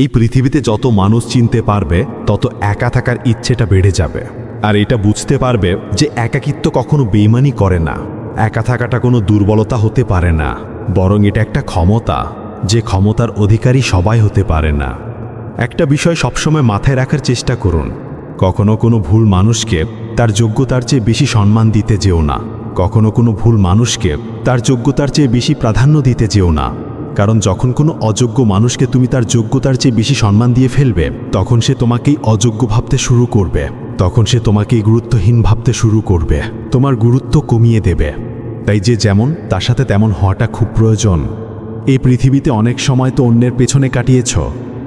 এই পৃথিবীতে যত মানুষ চিনতে পারবে, তত একা থাকার ইচ্ছেটা বেড়ে যাবে। আর এটা বুঝতে পারবে যে একাকিত্ব কখনো বেইমানি করে না। একা থাকাটা কোনো দুর্বলতা হতে পারে না, বরং এটা একটা ক্ষমতা, যে ক্ষমতার অধিকারী সবাই হতে পারে না। একটা বিষয় সবসময় মাথায় রাখার চেষ্টা করুন। কখনো কোনো ভুল মানুষকে তার যোগ্যতার চেয়ে বেশি সম্মান দিতে যেও না। কখনো কোনো ভুল মানুষকে তার যোগ্যতার চেয়ে বেশি প্রাধান্য দিতে যেও না। কারণ যখন কোনো অযোগ্য মানুষকে তুমি তার যোগ্যতার চেয়ে বেশি সম্মান দিয়ে ফেলবে, তখন সে তোমাকেই অযোগ্য ভাবতে শুরু করবে। তখন সে তোমাকেই গুরুত্বহীন ভাবতে শুরু করবে। তোমার গুরুত্ব কমিয়ে দেবে। তাই যে যেমন, তার সাথে তেমন হওয়াটা খুব প্রয়োজন। এই পৃথিবীতে অনেক সময় তো অন্যের পেছনে কাটিয়েছ।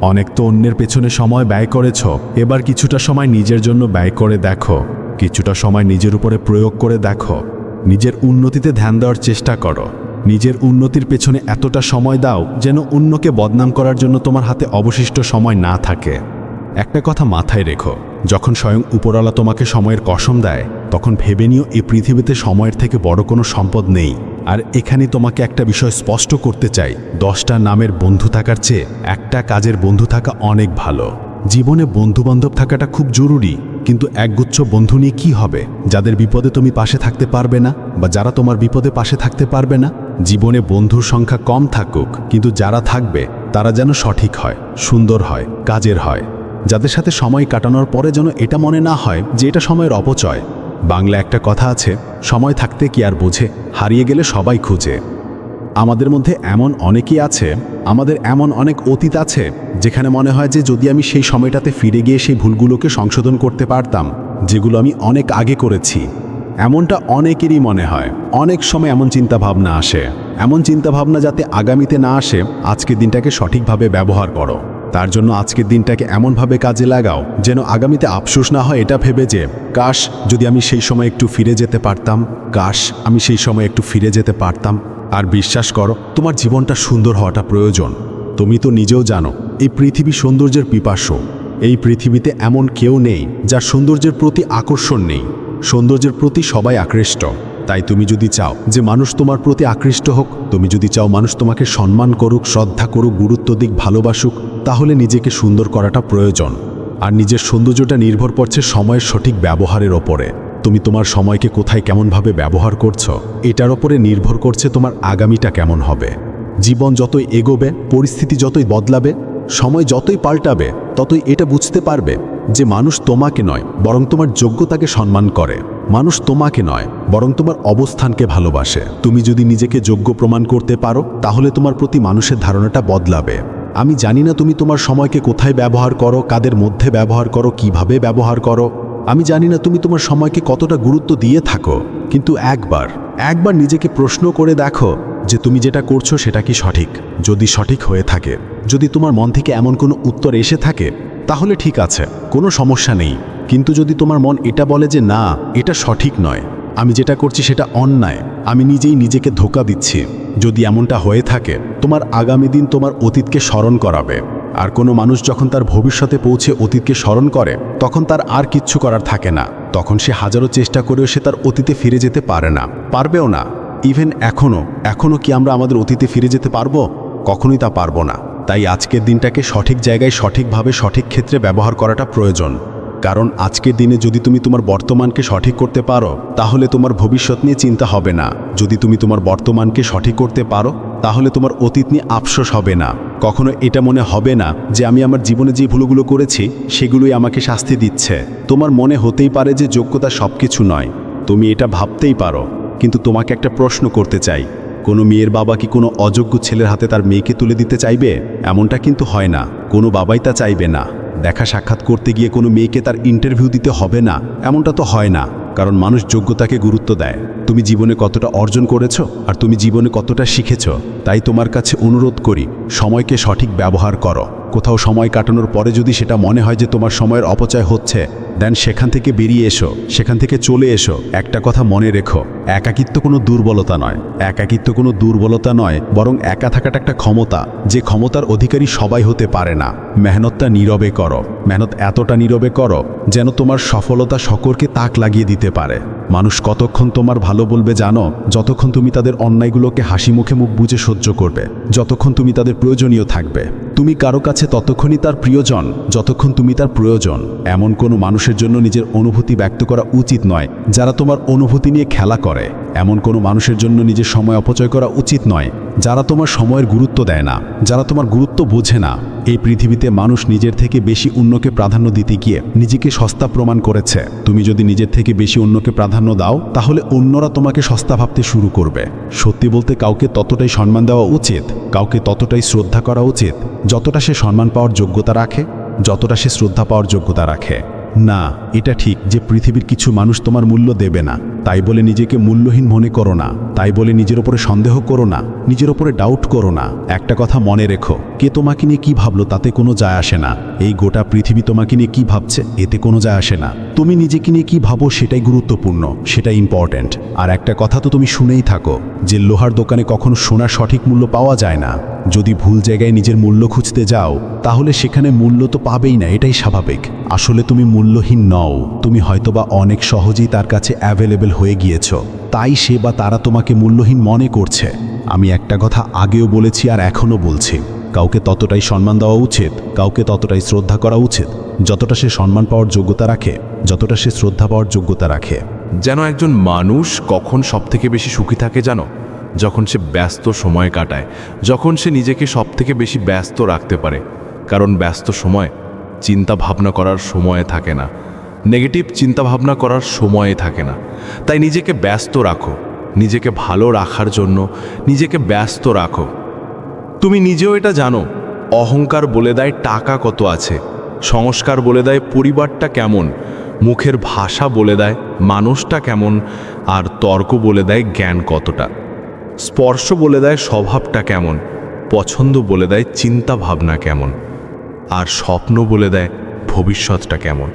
অনেক তো অন্যের পেছনে সময় ব্যয় করেছ। এবার কিছুটা সময় নিজের জন্য ব্যয় করে দেখো। কিছুটা সময় নিজের উপরে প্রয়োগ করে দেখো। নিজের উন্নতিতে ধ্যান দেওয়ার চেষ্টা করো। নিজের উন্নতির পেছনে এতটা সময় দাও যেন অন্যকে বদনাম করার জন্য তোমার হাতে অবশিষ্ট সময় না থাকে। একটা কথা মাথায় রেখো, যখন স্বয়ং উপরওয়ালা তোমাকে সময়ের কসম দেয়, তখন ভেবে নিও এই পৃথিবীতে সময়ের থেকে বড় কোনো সম্পদ নেই। আর এখানে তোমাকে একটা বিষয় স্পষ্ট করতে চাই, দশটা নামের বন্ধু থাকার চেয়ে একটা কাজের বন্ধু থাকা অনেক ভালো। জীবনে বন্ধুবান্ধব থাকাটা খুব জরুরি। কিন্তু একগুচ্ছ বন্ধু নিয়ে কী হবে? যাদের বিপদে তুমি পাশে থাকতে পারবে না, বা যারা তোমার বিপদে পাশে থাকতে পারবে না, জীবনে বন্ধুর সংখ্যা কম থাকুক, কিন্তু যারা থাকবে, তারা যেন সঠিক হয়, সুন্দর হয়, কাজের হয়। যাদের সাথে সময় কাটানোর পরে যেন এটা মনে না হয় যে এটা সময়ের অপচয়। বাংলা একটা কথা আছে, সময় থাকতে কি আর বোঝে? হারিয়ে গেলে সবাই খুঁজে। আমাদের মধ্যে এমন অনেকেই আছে, আমাদের এমন অনেক অতীত আছে, যেখানে মনে হয় যে যদি আমি সেই সময়টাতে ফিরে গিয়ে সেই ভুলগুলোকে সংশোধন করতে পারতাম, যেগুলো আমি অনেক আগে করেছি। এমনটা অনেকেরই মনে হয়। অনেক সময় এমন চিন্তা ভাবনা আসে। এমন চিন্তা ভাবনা যাতে আগামীতে না আসে, আজকের দিনটাকে সঠিকভাবে ব্যবহার করো। তার জন্য আজকের দিনটাকে এমনভাবে কাজে লাগাও, যেন আগামীতে আফসোস না হয় এটা ভেবে যে, কাশ, যদি আমি সেই সময় একটু ফিরে যেতে পারতাম, কাশ, আমি সেই সময় একটু ফিরে যেতে পারতাম। আর বিশ্বাস করো, তোমার জীবনটা সুন্দর হওয়াটা প্রয়োজন। তুমি তো নিজেও জানো, এই পৃথিবী সৌন্দর্যের পিপাস্য এই পৃথিবীতে এমন কেউ নেই যার সৌন্দর্যের প্রতি আকর্ষণ নেই। সৌন্দর্যের প্রতি সবাই আকৃষ্ট। তাই তুমি যদি চাও যে মানুষ তোমার প্রতি আকৃষ্ট হোক, তুমি যদি চাও মানুষ তোমাকে সম্মান করুক, শ্রদ্ধা করুক, গুরুত্ব দিক, ভালোবাসুক, তাহলে নিজেকে সুন্দর করাটা প্রয়োজন। আর নিজের সৌন্দর্যটা নির্ভর করছে সময়ের সঠিক ব্যবহারের ওপরে। তুমি তোমার সময়কে কোথায় কেমনভাবে ব্যবহার করছ, এটার ওপরে নির্ভর করছে তোমার আগামীটা কেমন হবে। জীবন যতই এগোবে, পরিস্থিতি যতই বদলাবে, সময় যতই পাল্টাবে, ততই এটা বুঝতে পারবে যে মানুষ তোমাকে নয়, বরং তোমার যোগ্যতাকে সম্মান করে। মানুষ তোমাকে নয়, বরং তোমার অবস্থানকে ভালোবাসে। তুমি যদি নিজেকে যোগ্য প্রমাণ করতে পারো, তাহলে তোমার প্রতি মানুষের ধারণাটা বদলাবে। আমি জানি না তুমি তোমার সময়কে কোথায় ব্যবহার করো, কাদের মধ্যে ব্যবহার করো, কীভাবে ব্যবহার করো। আমি জানি না তুমি তোমার সময়কে কতটা গুরুত্ব দিয়ে থাকো, কিন্তু একবার একবার নিজেকে প্রশ্ন করে দেখো যে তুমি যেটা করছ সেটা কি সঠিক। যদি সঠিক হয়ে থাকে, যদি তোমার মন থেকে এমন কোনো উত্তর এসে থাকে, তাহলে ঠিক আছে, কোনো সমস্যা নেই। কিন্তু যদি তোমার মন এটা বলে যে না, এটা সঠিক নয়, আমি যেটা করছি সেটা অন্যায়, আমি নিজেই নিজেকে ধোকা দিচ্ছি। যদি এমনটা হয়ে থাকে, তোমার আগামী দিন তোমার অতীতকে স্মরণ করাবে। আর কোনো মানুষ যখন তার ভবিষ্যতে পৌঁছে অতীতকে স্মরণ করে, তখন তার আর কিচ্ছু করার থাকে না। তখন সে হাজারো চেষ্টা করেও সে তার অতীতে ফিরে যেতে পারে না। পারবেও না। ইভেন এখনও এখনও কি আমরা আমাদের অতীতে ফিরে যেতে পারব? কখনোই তা পারব না। তাই আজকের দিনটাকে সঠিক জায়গায়, সঠিকভাবে, সঠিক ক্ষেত্রে ব্যবহার করাটা প্রয়োজন। কারণ আজকের দিনে যদি তুমি তোমার বর্তমানকে সঠিক করতে পারো, তাহলে তোমার ভবিষ্যৎ নিয়ে চিন্তা হবে না। যদি তুমি তোমার বর্তমানকে সঠিক করতে পারো, তাহলে তোমার অতীত নিয়ে আফসোস হবে না। কখনো এটা মনে হবে না যে আমি আমার জীবনে যে ভুলগুলো করেছি, সেগুলোই আমাকে শাস্তি দিচ্ছে। তোমার মনে হতেই পারে যে যোগ্যতা সব কিছু নয়। তুমি এটা ভাবতেই পারো। কিন্তু তোমাকে একটা প্রশ্ন করতে চাই। কোনো মেয়ের বাবা কি কোনো অযোগ্য ছেলের হাতে তার মেয়েকে তুলে দিতে চাইবে? এমনটা কিন্তু হয় না। কোনো বাবাই তা চাইবে না। দেখা সাক্ষাৎ করতে গিয়ে কোনো মেয়েকে তার ইন্টারভিউ দিতে হবে না। এমনটা তো হয় না। কারণ মানুষ যোগ্যতাকে গুরুত্ব দেয়। তুমি জীবনে কতটা অর্জন করেছ আর তুমি জীবনে কতটা শিখেছ, তাই তোমার কাছে অনুরোধ করি, সময়কে সঠিক ব্যবহার করো। কোথাও সময় কাটানোর পরে যদি সেটা মনে হয় যে তোমার সময়ের অপচয় হচ্ছে, দেন সেখান থেকে বেরিয়ে এসো, সেখান থেকে চলে এসো। একটা কথা মনে রেখো, একাকিত্ব কোনো দুর্বলতা নয়। একাকিত্ব কোনো দুর্বলতা নয়, বরং একা থাকাটা একটা ক্ষমতা, যে ক্ষমতার অধিকারী সবাই হতে পারে না। মেহনতটা নীরবে করো। মেহনত এতটা নীরবে করো, যেন তোমার সফলতা সকলকে তাক লাগিয়ে দিতে পারে। মানুষ কতক্ষণ তোমার ভালো বলবে জানো? যতক্ষণ তুমি তাদের অন্যায়গুলোকে হাসি মুখে মুখ বুঝে সহ্য করবে। যতক্ষণ তুমি তাদের প্রয়োজনীয় থাকবে। তুমি কারও কাছে ততক্ষণই তার প্রিয়জন, যতক্ষণ তুমি তার প্রয়োজন। এমন কোনো মানুষের জন্য নিজের অনুভূতি ব্যক্ত করা উচিত নয়, যারা তোমার অনুভূতি নিয়ে খেলা করে। এমন কোনো মানুষের জন্য নিজের সময় অপচয় করা উচিত নয় যারা তোমার সময়ের গুরুত্ব দেয় না, যারা তোমার গুরুত্ব বোঝে না, এই পৃথিবীতে মানুষ নিজের থেকে বেশি অন্যকে প্রাধান্য দিতে গিয়ে নিজেকে সস্তা প্রমাণ করেছে। তুমি যদি নিজের থেকে বেশি অন্যকে প্রাধান্য দাও, তাহলে অন্যরা তোমাকে সস্তা ভাবতে শুরু করবে। সত্যি বলতে কাউকে ততটাই সম্মান দেওয়া উচিত, কাউকে ততটাই শ্রদ্ধা করা উচিত, যতটা সে সম্মান পাওয়ার যোগ্যতা রাখে, যতটা সে শ্রদ্ধা পাওয়ার যোগ্যতা রাখে। না, এটা ঠিক যে পৃথিবীর কিছু মানুষ তোমার মূল্য দেবে না। তাই বলে নিজেকে মূল্যহীন মনে করো না। তাই বলে নিজের ওপরে সন্দেহ করো না। নিজের ওপরে ডাউট করো না। একটা কথা মনে রেখো, কে তোমাকে নিয়ে কি ভাবলো তাতে কোনো যায় আসে না। এই গোটা পৃথিবী তোমাকে নিয়ে কি ভাবছে, এতে কোনো যায় আসে না। তুমি নিজেকে নিয়ে কি ভাবো সেটাই গুরুত্বপূর্ণ, সেটাই ইম্পর্ট্যান্ট আর একটা কথা তো তুমি শুনেই থাকো, যে লোহার দোকানে কখনো সোনার সঠিক মূল্য পাওয়া যায় না। যদি ভুল জায়গায় নিজের মূল্য খুঁজতে যাও, তাহলে সেখানে মূল্য তো পাবেই না, এটাই স্বাভাবিক। আসলে তুমি মূল্যহীন নও, তুমি হয়তোবা অনেক সহজেই তার কাছে অ্যাভেলেবেল হয়ে গিয়েছ। তাই সে বা তারা তোমাকে মূল্যহীন মনে করছে। আমি একটা কথা আগেও বলেছি আর এখনও বলছি। কাউকে ততটাই সম্মান দেওয়া উচিত, কাউকে ততটাই শ্রদ্ধা করা উচিত, যতটা সে সম্মান পাওয়ার যোগ্যতা রাখে, যতটা সে শ্রদ্ধা পাওয়ার যোগ্যতা রাখে। যেন একজন মানুষ কখন সবথেকে বেশি সুখী থাকে জানো? যখন সে ব্যস্ত সময় কাটায়, যখন সে নিজেকে সব থেকে বেশি ব্যস্ত রাখতে পারে, কারণ ব্যস্ত সময় চিন্তা ভাবনা করার সময় থাকে না। নেগেটিভ চিন্তা ভাবনা করার সময় থাকে না। তাই নিজেকে ব্যস্ত রাখো, নিজেকে ভালো রাখার জন্য নিজেকে ব্যস্ত রাখো। তুমি নিজেও এটা জানো, অহংকার বলে দেয় টাকা কত আছে, সংস্কার বলে দেয় পরিবারটা কেমন, মুখের ভাষা বলে দেয় মানুষটা কেমন, আর তর্ক বলে দেয় জ্ঞান কতটা। স্পর্শ বলে দেয় স্বভাবটা কেমন, পছন্দ বলে দেয় চিন্তা ভাবনা কেমন, আর স্বপ্ন বলে দেয় ভবিষ্যৎটা কেমন।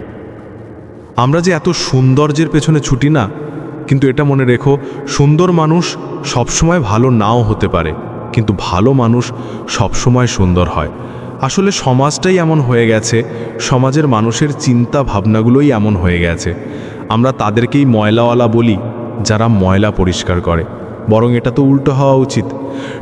আমরা যে এত সৌন্দর্যের পেছনে ছুটি না, কিন্তু এটা মনে রেখো, সুন্দর মানুষ সবসময় ভালো নাও হতে পারে, কিন্তু ভালো মানুষ সবসময় সুন্দর হয়। আসলে সমাজটাই এমন হয়ে গেছে, সমাজের মানুষের চিন্তা ভাবনাগুলোই এমন হয়ে গেছে। আমরা তাদেরকেই ময়লাওয়ালা বলি, যারা ময়লা পরিষ্কার করে। বরং এটা তো উল্টো হওয়া উচিত।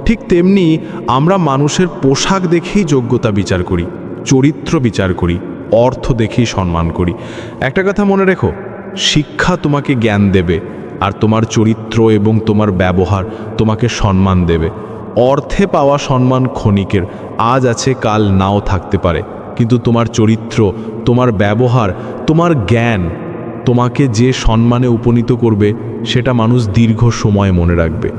ঠিক তেমনি আমরা মানুষের পোশাক দেখেই যোগ্যতা বিচার করি, চরিত্র বিচার করি, অর্থ দেখেই সম্মান করি। একটা কথা মনে রেখো, শিক্ষা তোমাকে জ্ঞান দেবে, আর তোমার চরিত্র এবং তোমার ব্যবহার তোমাকে সম্মান দেবে। অর্থে পাওয়া সম্মান ক্ষণিকের, আজ আছে, কাল নাও থাকতে পারে। কিন্তু তোমার চরিত্র, তোমার ব্যবহার, তোমার জ্ঞান তোমাকে যে সম্মানে উপনীত করবে, সেটা মানুষ দীর্ঘ সময় মনে রাখবে।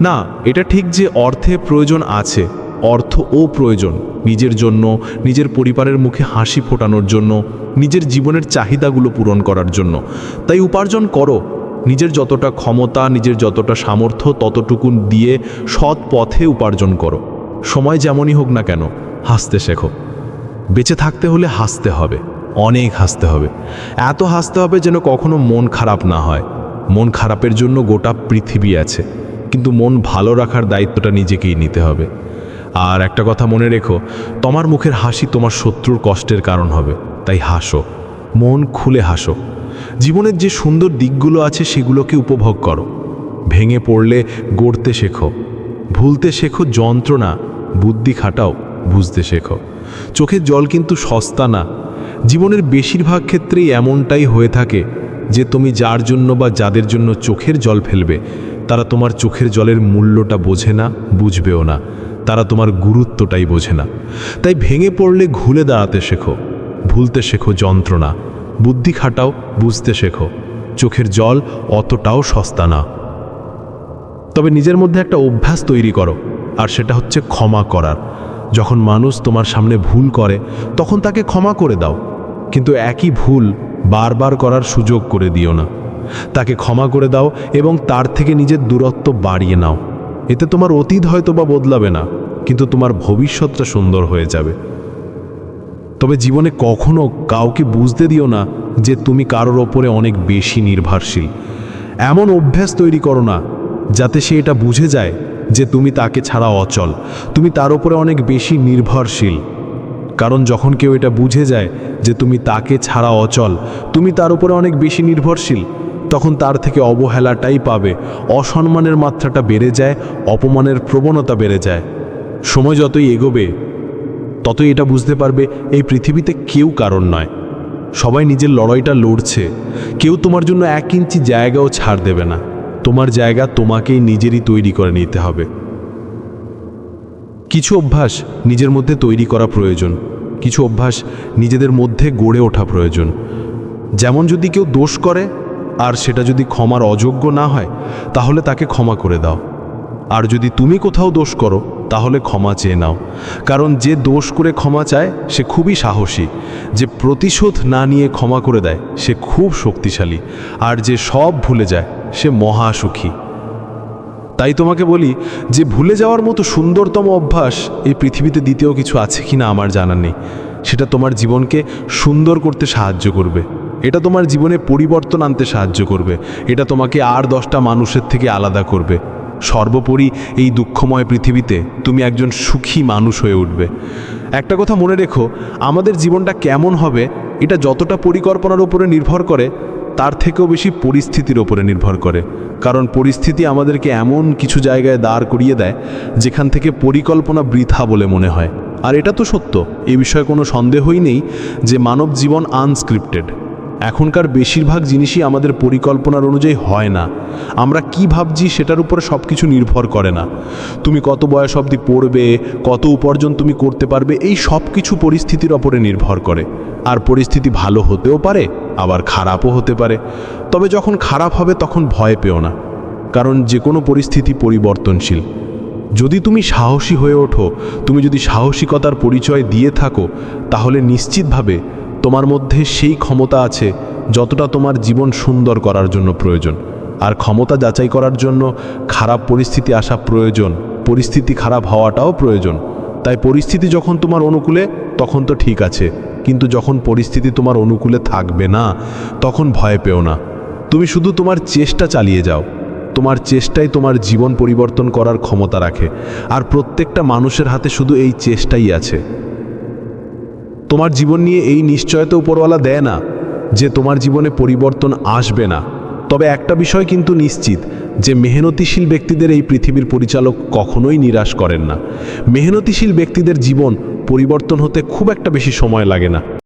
না, এটা ঠিক যে অর্থে প্রয়োজন আছে, অর্থ ও প্রয়োজন, নিজের জন্য, নিজের পরিবারের মুখে হাসি ফোটানোর জন্য, নিজের জীবনের চাহিদাগুলো পূরণ করার জন্য। তাই উপার্জন করো, নিজের যতটা ক্ষমতা, নিজের যতটা সামর্থ্য, ততটুকু দিয়ে সৎ পথে উপার্জন করো। সময় যেমনই হোক না কেন, হাসতে শেখো। বেঁচে থাকতে হলে হাসতে হবে। অনেক হাসতে হবে। এত হাসতে হবে যেন কখনো মন খারাপ না হয়। মন খারাপের জন্য গোটা পৃথিবী আছে, কিন্তু মন ভালো রাখার দায়িত্বটা নিজেকেই নিতে হবে। আর একটা কথা মনে রেখো, তোমার মুখের হাসি তোমার শত্রুর কষ্টের কারণ হবে, তাই হাসো। মন খুলে হাসো। জীবনের যে সুন্দর দিকগুলো আছে সেগুলোকে উপভোগ করো। ভেঙে পড়লে গড়তে শেখো। ভুলতে শেখো যন্ত্রণা, বুদ্ধি খাটাও, বুঝতে শেখো। চোখের জল কিন্তু সস্তা না জীবনের বেশিরভাগ ক্ষেত্রেই এমনটাই হয়ে থাকে যে তুমি যার জন্য বা যাদের জন্য চোখের জল ফেলবে, তারা তোমার চোখের জলের মূল্যটা বোঝে না, বুঝবেও না। তারা তোমার গুরুত্বটাই বোঝে না। তাই ভেঙে পড়লে ঘুলে দাঁড়াতে শেখো, ভুলতে শেখো যন্ত্রণা। বুদ্ধি খাটাও, বুঝতে শেখো, চোখের জল অতটাও সস্তা না। তবে নিজের মধ্যে একটা অভ্যাস তৈরি করো, আর সেটা হচ্ছে ক্ষমা করার। যখন মানুষ তোমার সামনে ভুল করে, তখন তাকে ক্ষমা করে দাও। কিন্তু একই ভুল বারবার করার সুযোগ করে দিও না। তাকে ক্ষমা করে দাও এবং তার থেকে নিজের দূরত্ব বাড়িয়ে নাও। এতে তোমার অতীত হয়তো বা বদলাবে না, কিন্তু তোমার ভবিষ্যৎটা সুন্দর হয়ে যাবে। তবে জীবনে কখনো কাউকে বুঝতে দিও না যে তুমি কারোর ওপরে অনেক বেশি নির্ভরশীল। এমন অভ্যাস তৈরি করো না, যাতে সে এটা বুঝে যায় যে তুমি তাকে ছাড়া অচল, তুমি তার উপরে অনেক বেশি নির্ভরশীল। কারণ যখন কেউ এটা বুঝে যায় যে তুমি তাকে ছাড়া অচল, তুমি তার উপরে অনেক বেশি নির্ভরশীল, তখন তার থেকে অবহেলাটাই পাবে, অসম্মানের মাত্রাটা বেড়ে যায়, অপমানের প্রবণতা বেড়ে যায়। সময় যতই এগোবে, ততই এটা বুঝতে পারবে এই পৃথিবীতে কেউ কারণ নয়। সবাই নিজের লড়াইটা লড়ছে। কেউ তোমার জন্য এক ইঞ্চি জায়গাও ছাড় দেবে না। তোমার জায়গা তোমাকেই নিজেরই তৈরি করে নিতে হবে। কিছু অভ্যাস নিজের মধ্যে তৈরি করা প্রয়োজন। কিছু অভ্যাস নিজেদের মধ্যে গড়ে ওঠা প্রয়োজন। যেমন যদি কেউ দোষ করে, আর সেটা যদি ক্ষমার অযোগ্য না হয়, তাহলে তাকে ক্ষমা করে দাও। আর যদি তুমি কোথাও দোষ করো, তাহলে ক্ষমা চেয়ে নাও। কারণ যে দোষ করে ক্ষমা চায়, সে খুবই সাহসী। যে প্রতিশোধ না নিয়ে ক্ষমা করে দেয়, সে খুব শক্তিশালী। আর যে সব ভুলে যায়, সে মহাসুখী তাই তোমাকে বলি যে ভুলে যাওয়ার মতো সুন্দরতম অভ্যাস এই পৃথিবীতে দ্বিতীয় কিছু আছে কি না আমার জানা নেই। সেটা তোমার জীবনকে সুন্দর করতে সাহায্য করবে। এটা তোমার জীবনে পরিবর্তন আনতে সাহায্য করবে। এটা তোমাকে আর দশটা মানুষের থেকে আলাদা করবে। সর্বোপরি এই দুঃখময় পৃথিবীতে তুমি একজন সুখী মানুষ হয়ে উঠবে। একটা কথা মনে রেখো, আমাদের জীবনটা কেমন হবে এটা যতটা পরিকল্পনার উপরে নির্ভর করে, তার থেকেও বেশি পরিস্থিতির ওপরে নির্ভর করে। কারণ পরিস্থিতি আমাদেরকে এমন কিছু জায়গায় দাঁড় করিয়ে দেয়, যেখান থেকে পরিকল্পনা বৃথা বলে মনে হয়। আর এটা তো সত্য, এ বিষয়ে কোনো সন্দেহই নেই যে মানব জীবন আনস্ক্রিপ্টেড। এখনকার বেশিরভাগ জিনিসই আমাদের পরিকল্পনার অনুযায়ী হয় না। আমরা কি ভাবছি সেটার উপরে সব কিছু নির্ভর করে না। তুমি কত বয়স অবধি পড়বে, কত উপার্জন তুমি করতে পারবে, এই সব কিছু পরিস্থিতির ওপরে নির্ভর করে। আর পরিস্থিতি ভালো হতেও পারে, আবার খারাপও হতে পারে। তবে যখন খারাপ হবে তখন ভয় পেও না, কারণ যে কোনো পরিস্থিতি পরিবর্তনশীল। যদি তুমি সাহসী হয়ে ওঠো, তুমি যদি সাহসিকতার পরিচয় দিয়ে থাকো, তাহলে নিশ্চিতভাবে তোমার মধ্যে সেই ক্ষমতা আছে যতটা তোমার জীবন সুন্দর করার জন্য প্রয়োজন। আর ক্ষমতা যাচাই করার জন্য খারাপ পরিস্থিতি আসা প্রয়োজন, পরিস্থিতি খারাপ হওয়াটাও প্রয়োজন। তাই পরিস্থিতি যখন তোমার অনুকূলে তখন তো ঠিক আছে, কিন্তু যখন পরিস্থিতি তোমার অনুকূলে থাকবে না, তখন ভয় পেও না। তুমি শুধু তোমার চেষ্টা চালিয়ে যাও। তোমার চেষ্টাই তোমার জীবন পরিবর্তন করার ক্ষমতা রাখে, আর প্রত্যেকটা মানুষের হাতে শুধু এই চেষ্টাই আছে। তোমার জীবন নিয়ে এই নিশ্চয়তা উপরওয়ালা দেয় না, যে তোমার জীবনে পরিবর্তন আসবে না। তবে একটা বিষয় কিন্তু নিশ্চিত, যে মেহনতিশীল ব্যক্তিদের এই পৃথিবীর পরিচালক কখনোই নিরাশ করেন না। মেহনতিশীল ব্যক্তিদের জীবন পরিবর্তন হতে খুব একটা বেশি সময় লাগে না।